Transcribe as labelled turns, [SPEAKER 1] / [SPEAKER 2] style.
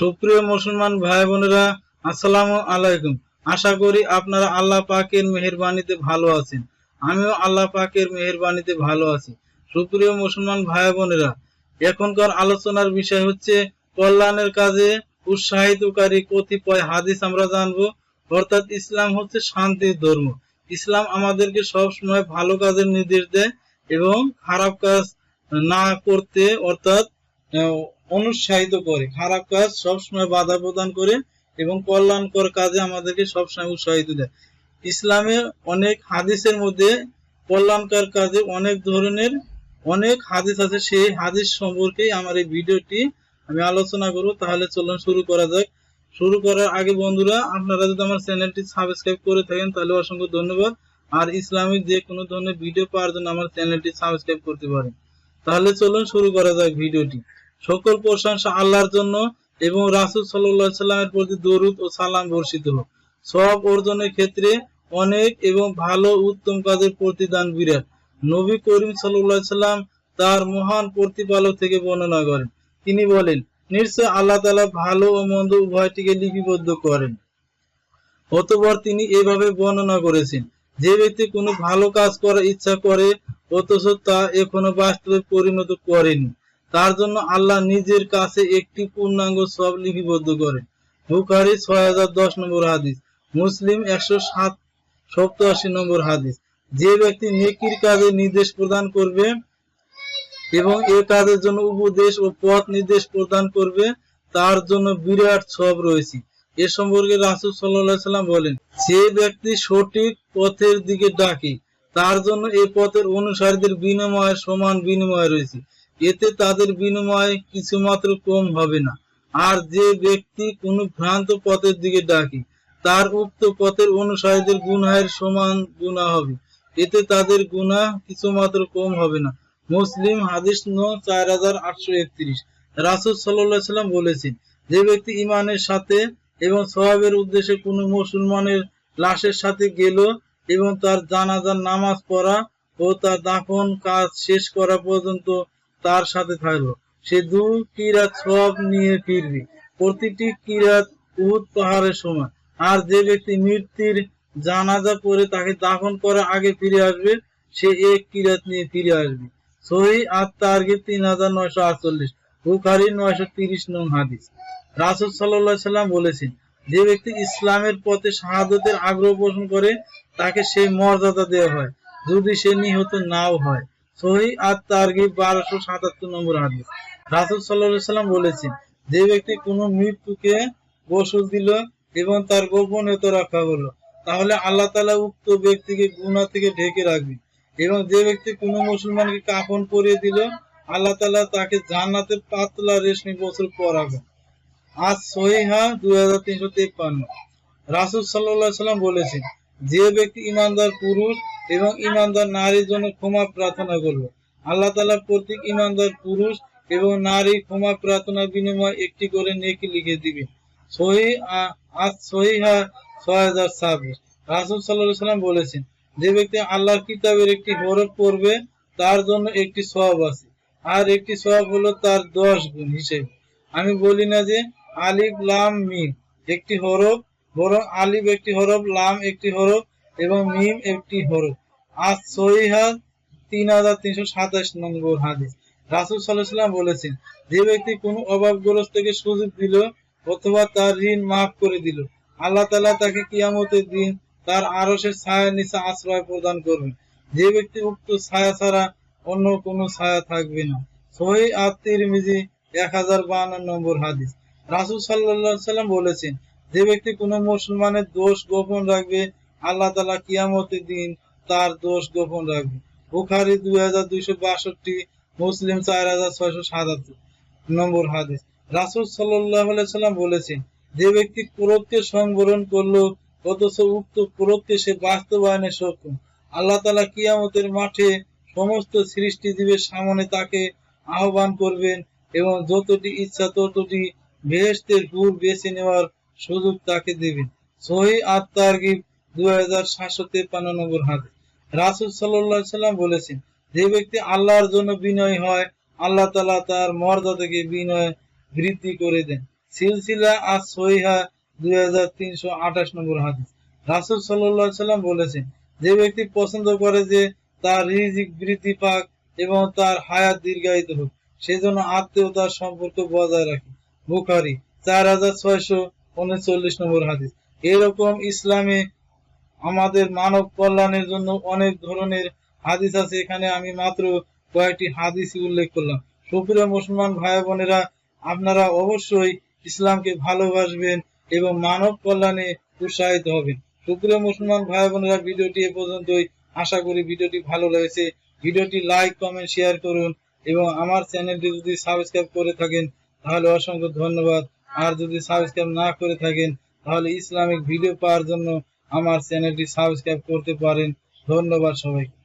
[SPEAKER 1] সুপ্রিয় মুসলমান ভাই বোনেরা আসসালামু আলাইকুম। আশা করি আপনারা আল্লাহ পাকের মেহেরবানিতে ভালো আছেন। আমিও আল্লাহ পাকের মেহেরবানিতে ভালো আছি। সুপ্রিয় মুসলমান ভাই বোনেরা এখনকার আলোচনার বিষয় হচ্ছে কল্যাণের কাজে উৎসাহিতকারী কতিপয় হাদিস আমরা জানব। অর্থাৎ ইসলাম হচ্ছে শান্তির ধর্ম। ইসলাম আমাদেরকে সব সময় ভালো কাজের নির্দেশ দেয় এবং খারাপ কাজ না করতে, অর্থাৎ অনুৎসাহিত করে। খারাপ কাজ সবসময় বাধা প্রদান করে এবং কল্যাণকর কাজে আমাদেরকে সবসময় উৎসাহিত দেয়। ইসলামে অনেক হাদিসের মধ্যে কল্যাণকর কাজে অনেক ধরনের, অনেক হাদিস আছে। সেই হাদিস সম্পর্কেই আমার এই ভিডিওটি আমি আলোচনা করব। তাহলে চলুন শুরু করা যাক। শুরু করার আগে বন্ধুরা, আপনারা যদি আমার চ্যানেলটি সাবস্ক্রাইব করে থাকেন, তাহলে অসংখ্য ধন্যবাদ। আর ইসলামিক যে কোনো ধরনের ভিডিও পাওয়ার জন্য আমার চ্যানেলটি সাবস্ক্রাইব করতে পারেন। তাহলে চলুন শুরু করা যাক ভিডিওটি। সকল প্রশংসা আল্লাহর জন্য এবং রাসুল সাল্লাহ সাল্লামের প্রতি দরুদ ও সালাম বর্ষিত হোক। সব অর্জনের ক্ষেত্রে অনেক এবং ভালো উত্তম কাজের প্রতিদান বিরাট। নবী করিম সাল্লাহ সাল্লাম তার মহান প্রতিপালক থেকে বর্ণনা করেন। তিনি বলেন, নিশ্চয় আল্লাহ তালা ভালো ও মন্দ উভয়টিকে লিপিবদ্ধ করেন। অতঃপর তিনি এভাবে বর্ণনা করেছেন, যে ব্যক্তি কোনো ভালো কাজ করার ইচ্ছা করে, অথচ তা এখনও বাস্তবে পরিণত করেনি। তার জন্য আল্লাহ নিজের কাছে একটি পূর্ণাঙ্গ সব লিপিবদ্ধ করেন। বুখারি ছয় হাজার দশ নম্বর হাদিস, মুসলিম একশো সাত সপ্তাশি নম্বর হাদিস। যে ব্যক্তি নেকির কাজে নির্দেশ প্রদান করবে এবং এ কাজের জন্য উপদেশ ও পথ নির্দেশ প্রদান করবে, তার জন্য বিরাট সব রয়েছে। এ সম্পর্কে রাসুল সাল্লাম বলেন, যে ব্যক্তি সঠিক পথের দিকে ডাকে, তার জন্য এই পথের অনুসারীদের বিনিময়ে সমান বিনিময় রয়েছে। এতে তাদের বিনিময় কিছুমাত্র কম হবে না। আর যে ব্যক্তি কোনো ভ্রান্ত পথের দিকে ডাকে, তার উক্ত পথের অনুসারীদের গুনাহের সমান গুণা হবে। এতে তাদের গুনাহ কিছুমাত্র কম হবে না। মুসলিম হাদিস ন চার হাজার আটশো একত্রিশ। রাসুল সাল্লাহ সাল্লাম বলেছেন, যে ব্যক্তি ইমানের সাথে এবং সহাবের উদ্দেশ্যে কোনো মুসলমানের লাশের সাথে গেল এবং তার জানাজার নামাজ পড়া ও তার দাফন কাজ শেষ করা পর্যন্ত তার সাথে থাকল। সে দু কিরাত সব নিয়ে ফিরবে। প্রতিটি কিরাত উহুদ পাহাড়ের সময় আর যে ব্যক্তি মৃত্যুর জানাজা পরে তাকে দাফন করার আগে ফিরে আসবে, সে এক কিরাত নিয়ে ফিরে আসবে। সহি আর তার্গে তিন হাজার নয়শো আটচল্লিশ, বুখারি নয়শো তিরিশ নং হাদিস। রাসুল সাল্লাহ সাল্লাম বলেছেন, যে ব্যক্তি ইসলামের পথে শাহাদতের আগ্রহ পোষণ করে, তাকে সেই মর্যাদা দেওয়া হয়। যদি সে নিহত নাও হয় সহি আর তার্গি বারোশো সাতাত্তর নম্বর হাদিস। রাসুল সাল্লাহ সাল্লাম বলেছেন, যে ব্যক্তি কোনো মৃত্যুকে গোসল দিল এবং তার গোপনীয়তা রক্ষা করল, তাহলে আল্লাহ তালা উক্ত ব্যক্তিকে গুণা থেকে ঢেকে রাখবে এবং যে ব্যক্তি কোনো মুসলমানকে কাফন পরিয়ে দিল, আল্লাহ তালা তাকে জান্নাতে পাতলা রেশমি বছর পরাবে আজ সহিহা দুই হাজার তিনশো তেপ্পান্ন। রাসুল সাল্লাহ সাল্লাম বলেছেন, যে ব্যক্তি ইমানদার পুরুষ এবং ইমানদার নারীর জন্য ক্ষমা প্রার্থনা করল আল্লাহ তালা প্রত্যেক ইমানদার পুরুষ এবং নারী ক্ষমা প্রার্থনার বিনিময়ে একটি করে নেকি লিখে দিবে সহি আজ সহিহা ছয় হাজার ছাব্বিশ। রাসুল সাল্লাহ সাল্লাম বলেছেন, যে ব্যক্তি আল্লাহর কিতাবের একটি হরফ পড়বে, তার জন্য একটি সব আছে। আর একটি সব হলো তার দশ গুণ হিসেবে। আমি বলি না যে আলিফ, লাম, মিম একটি হরফ, বরং আলিফ একটি হরফ, লাম একটি হরফ এবং মিম একটি হরফ। আজ সহিহা তিন হাজার তিনশো সাতাশ নম্বর হাদিস। রাসুল সাল্লাহ বলেছেন, যে ব্যক্তি কোনো অভাবগ্রস্তকে সুযোগ দিল অথবা তার ঋণ মাফ করে দিল, আল্লাহ তালা তাকে কিয়ামতের দিন তার আরসের ছায়া নিচে আশ্রয় প্রদান করবেন। যে ব্যক্তি উক্ত ছায়া ছাড়া অন্য কোনো ছায়া থাকবে না। সহি আত্মীর মিজি এক হাজার বান্ন নম্বর হাদিস। রাসুল সাল্লাহ সাল্লাম বলেছেন, যে ব্যক্তি কোনো মুসলমানের দোষ গোপন রাখবে, আল্লাহ তালা কিয়ামতের দিন তার দোষ গোপন রাখবে। বুখারি দুই হাজার দুইশো বাষট্টি, মুসলিম চার হাজার ছয়শো সাতাত্তর নম্বর হাদিস। রাসুল সাল্লাম বলেছেন, যে ব্যক্তি ক্রোধকে সংবরণ করল, অথচ উক্ত ক্রোধকে সে বাস্তবায়নে সক্ষম। আল্লাহ তালা কিয়ামতের মাঠে সমস্ত সৃষ্টিজীবের সামনে তাকে আহ্বান করবেন এবং যতটি ইচ্ছা ততটি বেহেস্তের হুর বেছে নেওয়ার সুযোগ তাকে দেবেন। সহি আত্মার গিফট দুই হাজার সাতশো তেপ্পান্ন নম্বর হাদিস। রাসুল সাল্লাহ সাল্লাম বলেছেন, যে ব্যক্তি আল্লাহর জন্য বিনয় হয়, আল্লাহ তালা তার মর্যাদাকে বিনয় বৃদ্ধি করে দেন। সিলসিলা আর সহিহা দুই হাজার তিনশো আঠাশ নম্বর হাদিস। রাসুল সাল্লাহ সাল্লাম বলেছেন, যে ব্যক্তি পছন্দ করে যে তার রিজিক বৃদ্ধি পাক এবং তার হায়াত দীর্ঘায়িত হোক, সেজন্য আত্মীয়তার সম্পর্ক বজায় রাখে। বুখারি চার হাজার ছয়শো উনচল্লিশ নম্বর হাদিস। এরকম ইসলামে আমাদের মানব কল্যাণের জন্য অনেক ধরনের হাদিস আছে। এখানে আমি মাত্র কয়েকটি হাদিস উল্লেখ করলাম। সুপ্রিয় মুসলমান ভাই বোনেরা, আপনারা অবশ্যই ইসলামকে ভালোবাসবেন এবং মানব কল্যাণে উৎসাহিত হবেন। সুপ্রিয় মুসলমান ভাই বোনেরা, ভিডিওটি এ পর্যন্তই। আশা করি ভিডিওটি ভালো লেগেছে। ভিডিওটি লাইক, কমেন্ট, শেয়ার করুন এবং আমার চ্যানেলটি যদি সাবস্ক্রাইব করে থাকেন, তাহলে অসংখ্য ধন্যবাদ। আর যদি সাবস্ক্রাইব না করে থাকেন, তাহলে ইসলামিক ভিডিও পাওয়ার জন্য আমার চ্যানেলটি সাবস্ক্রাইব করতে পারেন। ধন্যবাদ সবাইকে।